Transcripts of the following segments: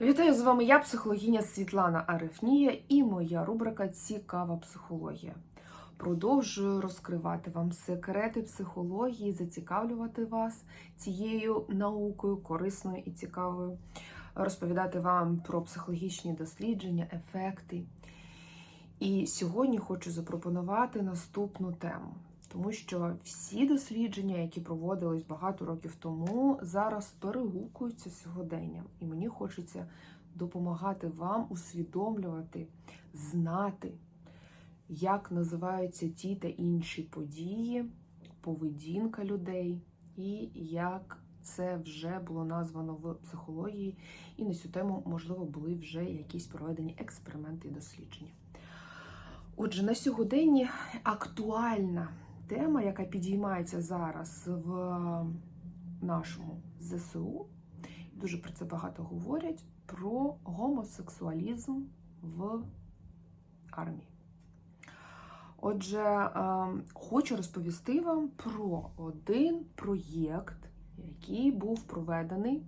Вітаю з вами я, психологиня Світлана Арефнія, і моя рубрика Цікава психологія. Продовжую розкривати вам секрети психології, зацікавлювати вас цією наукою, корисною і цікавою, розповідати вам про психологічні дослідження, ефекти. І сьогодні хочу запропонувати наступну тему, тому що всі дослідження, які проводились багато років тому, зараз перегукуються сьогоденням. І мені хочеться допомагати вам усвідомлювати, знати, як називаються ті та інші події, поведінка людей, і як це вже було названо в психології. І на цю тему, можливо, були вже якісь проведені експерименти і дослідження. Отже, на сьогоденні актуальна тема, яка підіймається зараз в нашому ЗСУ, дуже про це багато говорять, про гомосексуалізм в армії. Отже, е, хочу розповісти вам про один проєкт, який був проведений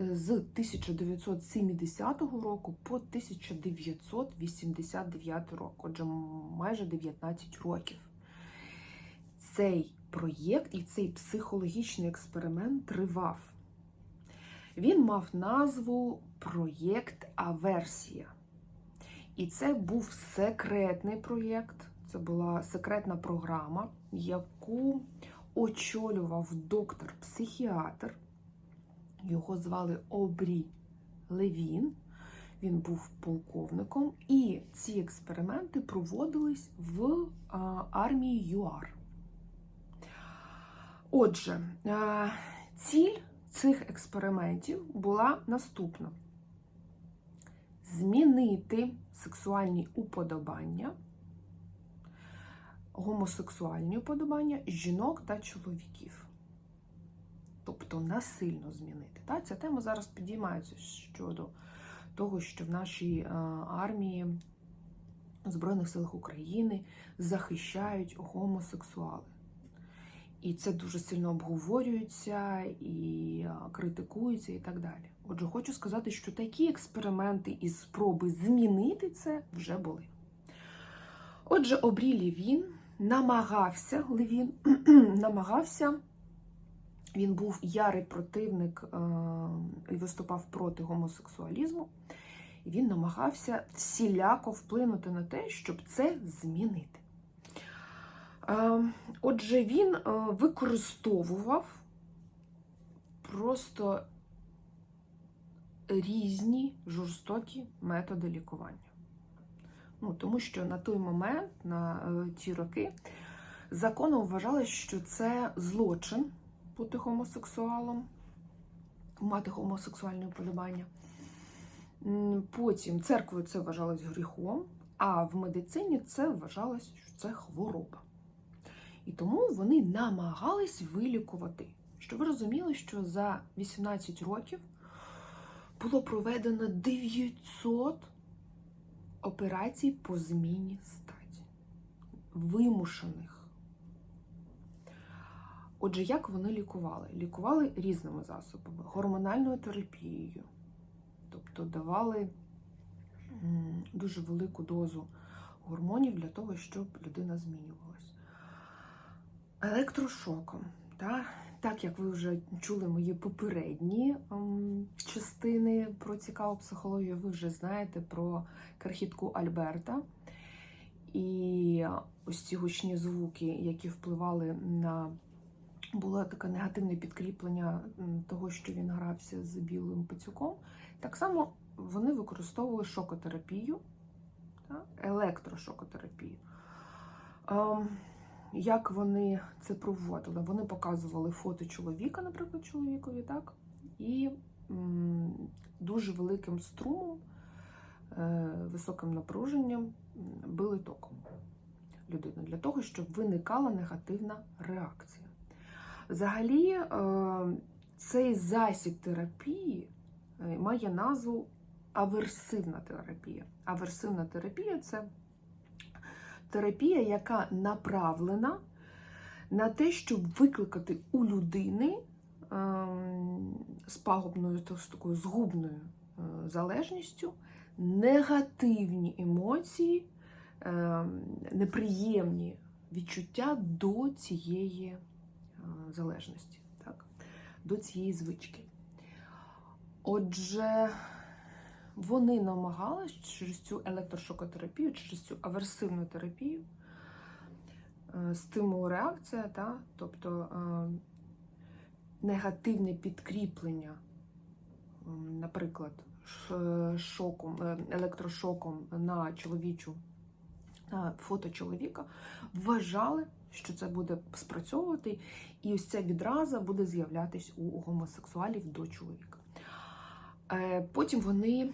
з 1970 року по 1989 рок, отже, майже 19 років. Цей проєкт і цей психологічний експеримент тривав. Він мав назву Проєкт Аверсія. І це був секретний проєкт, це була секретна програма, яку очолював доктор-психіатр. Його звали Обрі Левін, він був полковником, і ці експерименти проводились в армії ЮАР. Отже, ціль цих експериментів була наступна: змінити сексуальні уподобання, гомосексуальні уподобання жінок та чоловіків тобто насильно змінити. Та? Ця тема зараз підіймається щодо того, що в нашій армії Збройних силах України захищають гомосексуали. І це дуже сильно обговорюється і критикується, і так далі. Отже, хочу сказати, що такі експерименти і спроби змінити це вже були. Отже, Обрі Левін намагався, Левін намагався він був ярий противник е, і виступав проти гомосексуалізму. І він намагався всіляко вплинути на те, щоб це змінити. Е, отже, він е, використовував просто різні жорстокі методи лікування. Ну, Тому що на той момент, на ті роки, законом вважалось, що це злочин бути гомосексуалом, мати гомосексуальне вподобання. Потім церквою це вважалось гріхом, а в медицині це вважалось, що це хвороба. І тому вони намагались вилікувати. Що ви розуміли, що за 18 років було проведено 900 операцій по зміні статі, вимушених. Отже, як вони лікували? Лікували різними засобами, гормональною терапією, тобто давали дуже велику дозу гормонів для того, щоб людина змінювалась. Електрошоком. Так, так як ви вже чули мої попередні ем, частини про цікаву психологію, ви вже знаєте про крихітку Альберта. І ось ці гучні звуки, які впливали на було таке негативне підкріплення того, що він грався з білим пацюком. Так само вони використовували шокотерапію, електрошокотерапію. Ем, як вони це проводили? Вони показували фото чоловіка, наприклад, чоловікові, так? І дуже великим струмом, е, високим напруженням били током людину для того, щоб виникала негативна реакція. Взагалі, е, цей засіб терапії е, має назву аверсивна терапія. Аверсивна терапія це терапія, яка направлена на те, щоб викликати у людини ем, з пагубною такою згубною е, залежністю, негативні емоції, ем, неприємні відчуття до цієї залежності, так? до цієї звички. Отже, вони намагалися через цю електрошокотерапію, через цю аверсивну терапію, е, стимул-реакція, та, тобто е, негативне підкріплення, наприклад, шоком, е, електрошоком на чоловічу фото чоловіка, вважали, що це буде спрацьовувати, і ось ця відраза буде з'являтись у гомосексуалів до чоловіка. Е, Потім вони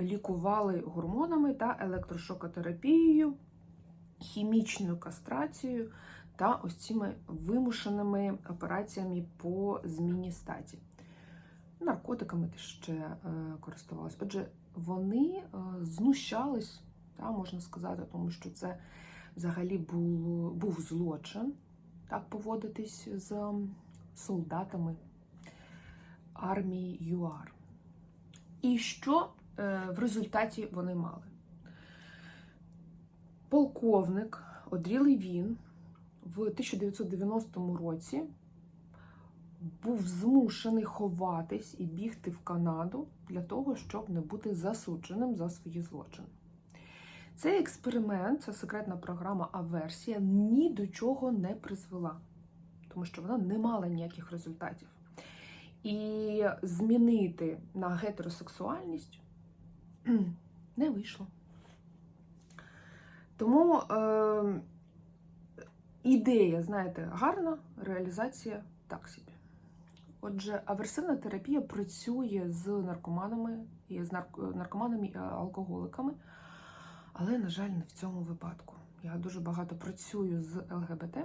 лікували гормонами та електрошокотерапією, хімічною кастрацією та ось цими вимушеними операціями по зміні статі. Наркотиками ще е, користувалися. Отже, вони е, знущались, та, можна сказати, тому що це взагалі був, був злочин так поводитись з солдатами армії ЮАР. І що е, в результаті вони мали? Полковник Одрілий він в 1990 році був змушений ховатись і бігти в Канаду для того, щоб не бути засудженим за свої злочини. Цей експеримент, ця секретна програма Аверсія, ні до чого не призвела, тому що вона не мала ніяких результатів. І змінити на гетеросексуальність не вийшло. Тому е, ідея, знаєте, гарна, реалізація так собі. Отже, аверсивна терапія працює з наркоманами з наркоманами і алкоголиками, але, на жаль, не в цьому випадку. Я дуже багато працюю з ЛГБТ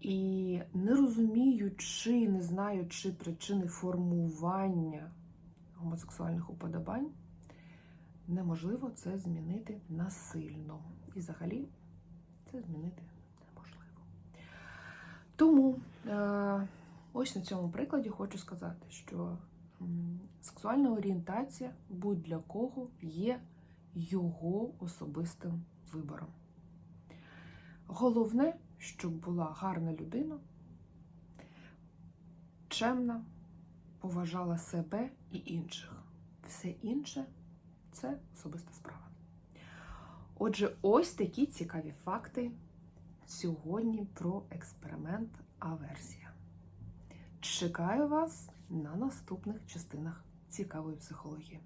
і не розуміючи, не знаючи причини формування гомосексуальних уподобань, неможливо це змінити насильно. І взагалі це змінити неможливо. Тому е, ось на цьому прикладі хочу сказати, що сексуальна орієнтація будь-для кого є його особистим вибором. Головне, щоб була гарна людина, чемна, поважала себе і інших. Все інше це особиста справа. Отже, ось такі цікаві факти сьогодні про експеримент Аверсія. Чекаю вас на наступних частинах цікавої психології.